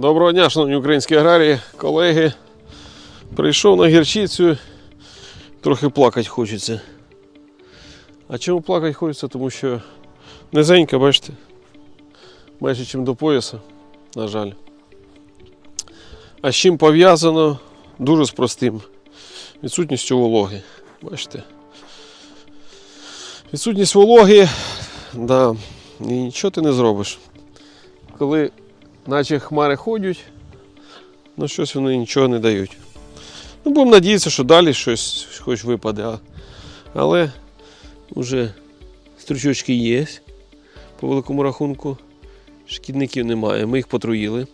Доброго дня, шановні українські аграрії, колеги. Прийшов на гірчицю, трохи плакати хочеться. А чому плакати хочеться? Тому що низенька, бачите, майже чим до пояса, на жаль. А з чим пов'язано? Дуже з простим. Відсутністю вологи. Бачите? Відсутність вологи, да, і нічого ти не зробиш. Коли наче хмари ходять, ну щось вони нічого не дають. Ну, будемо надіятися, що далі щось хоч випаде. Але вже стручочки є по великому рахунку. Шкідників немає. Ми їх потруїли.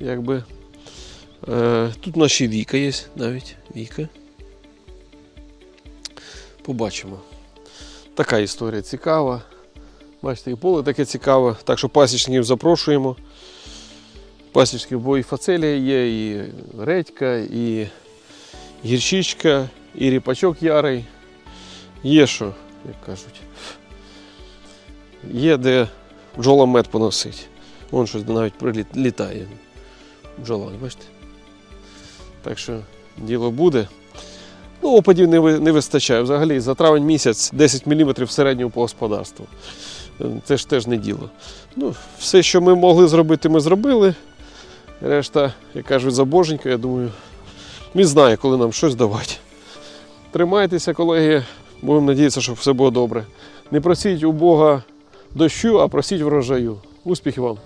Якби. Е, тут наші Віка є навіть. Віка. Побачимо. Така історія цікава. Бачите, і поле таке цікаве. Так що пасічників запрошуємо. Пасічників, бо і фацелія є, і редька, і гірчичка, і ріпачок ярий. Є що, як кажуть. Є де бджола мед поносить. Вон щось навіть приліт- літає. Бджола, бачите? Так що діло буде. Ну, опадів не, ви- не вистачає. Взагалі за травень місяць 10 мм в середньому по господарству. Це ж теж не діло. Ну, все, що ми могли зробити, ми зробили. Решта, як кажуть, забоженька, я думаю, він знає, коли нам щось давати. Тримайтеся, колеги, будемо надіятися, що все було добре. Не просіть у Бога дощу, а просіть врожаю. Успіхів вам!